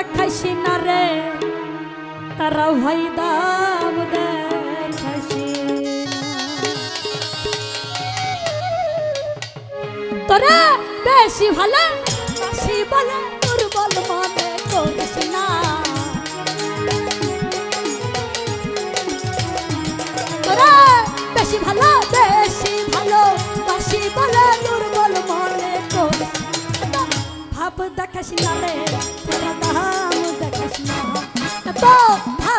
দেখাইছি না রে তারা ভাই দাম দেখাইছি তোরা বেশি ভালো বেশি ভালো, দুর্বল মনে করিস না তোরা বেশি ভালো বেশি ভালো বেশি ভালো, দুর্বল মনে করিস ভাব দেখাস না রে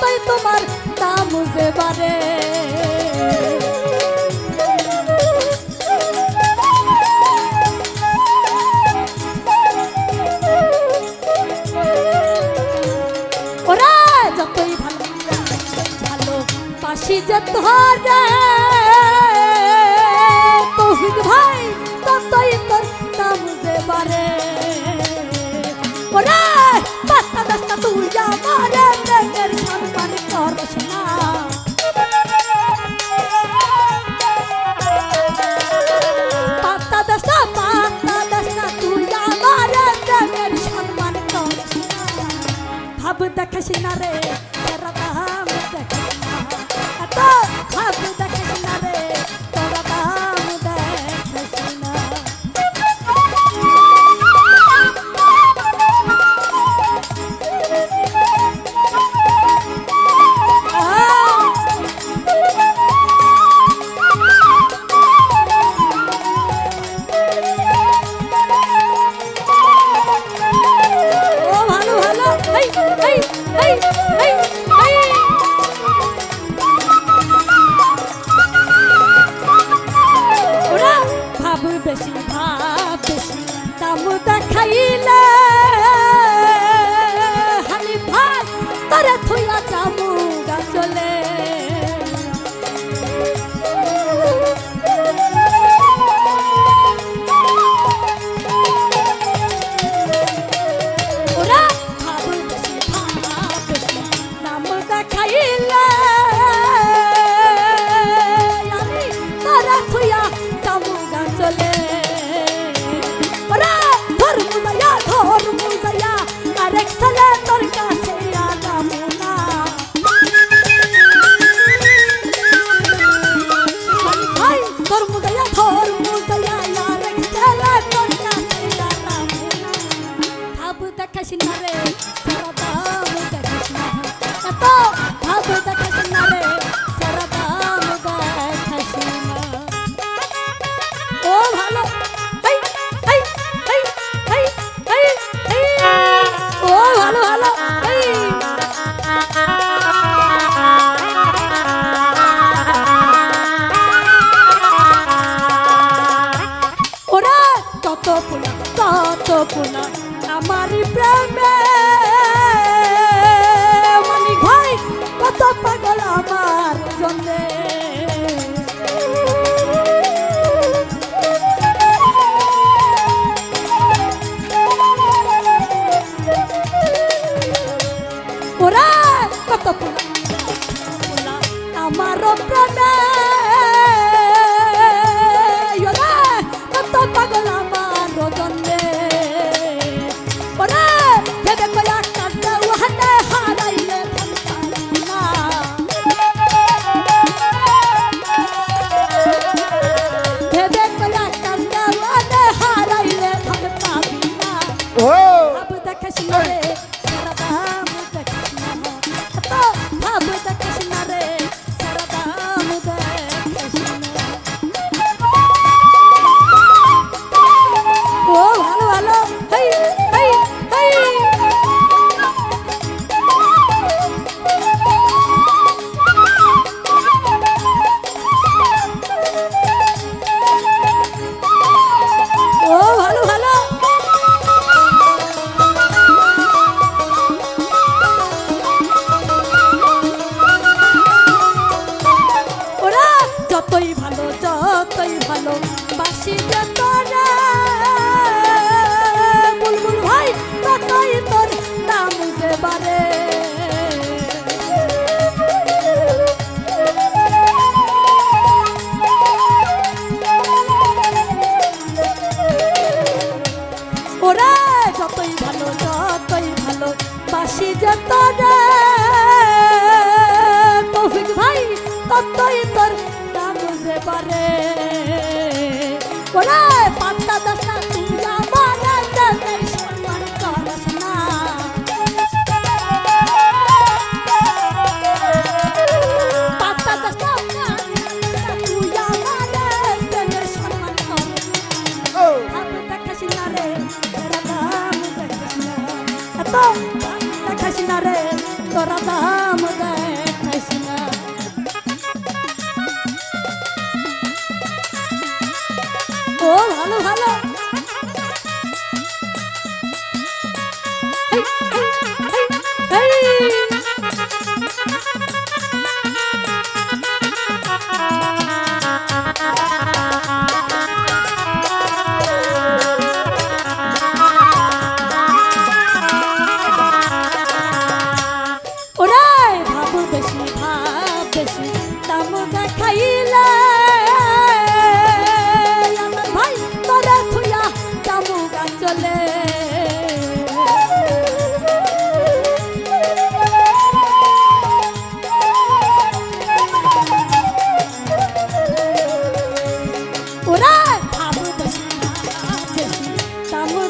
তাই তোমার তা বুঝে পারে যতই ভালো ভালো পাশি যে কল্পনা আমার প্রেমে ওরে পান্তা দশা তুইয়া বানাই তাদের সম্মান করস না পান্তা দশা তুইয়া বানাই তাদের সম্মান করস না আমি দেখাছি না রে তোরা দাম দেখাছি না। এত দেখাছি না রে তোরা দাম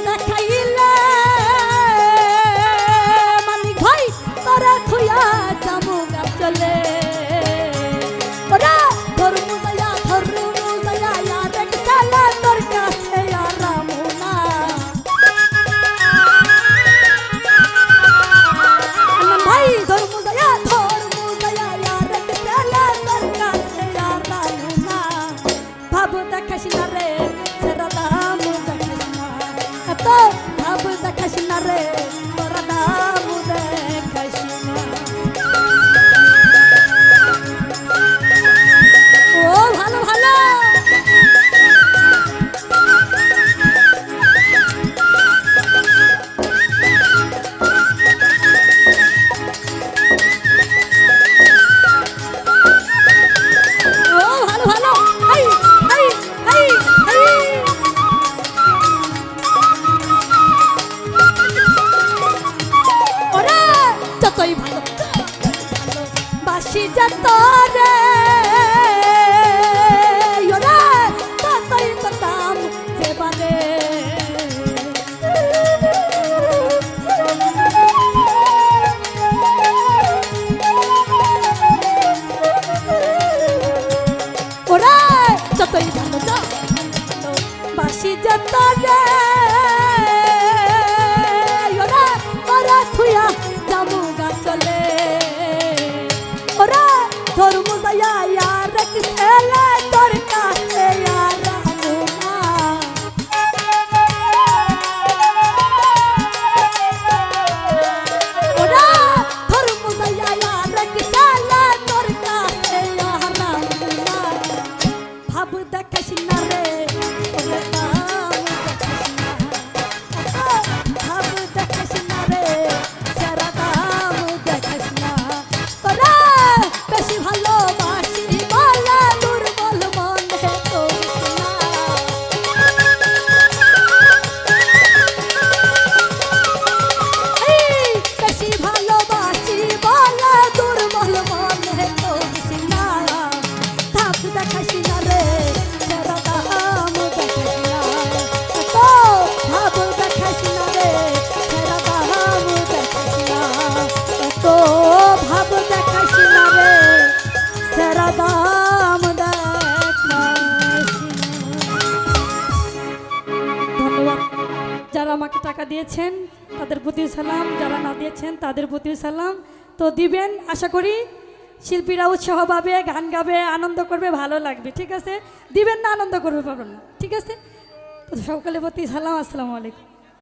that kind ちゃった。আমাকে টাকা দিয়েছেন, তাদের প্রতি সালাম। যারা না দিয়েছেন, তাদের প্রতি সালাম। তো দিবেন, আশা করি শিল্পীরা উৎসাহ পাবে, গান গাবে, আনন্দ করবে, ভালো লাগবে, ঠিক আছে? দিবেন না, আনন্দ করবে, পাবেন না, ঠিক আছে? তো সকলের প্রতি সালাম, আসসালামু আলাইকুম।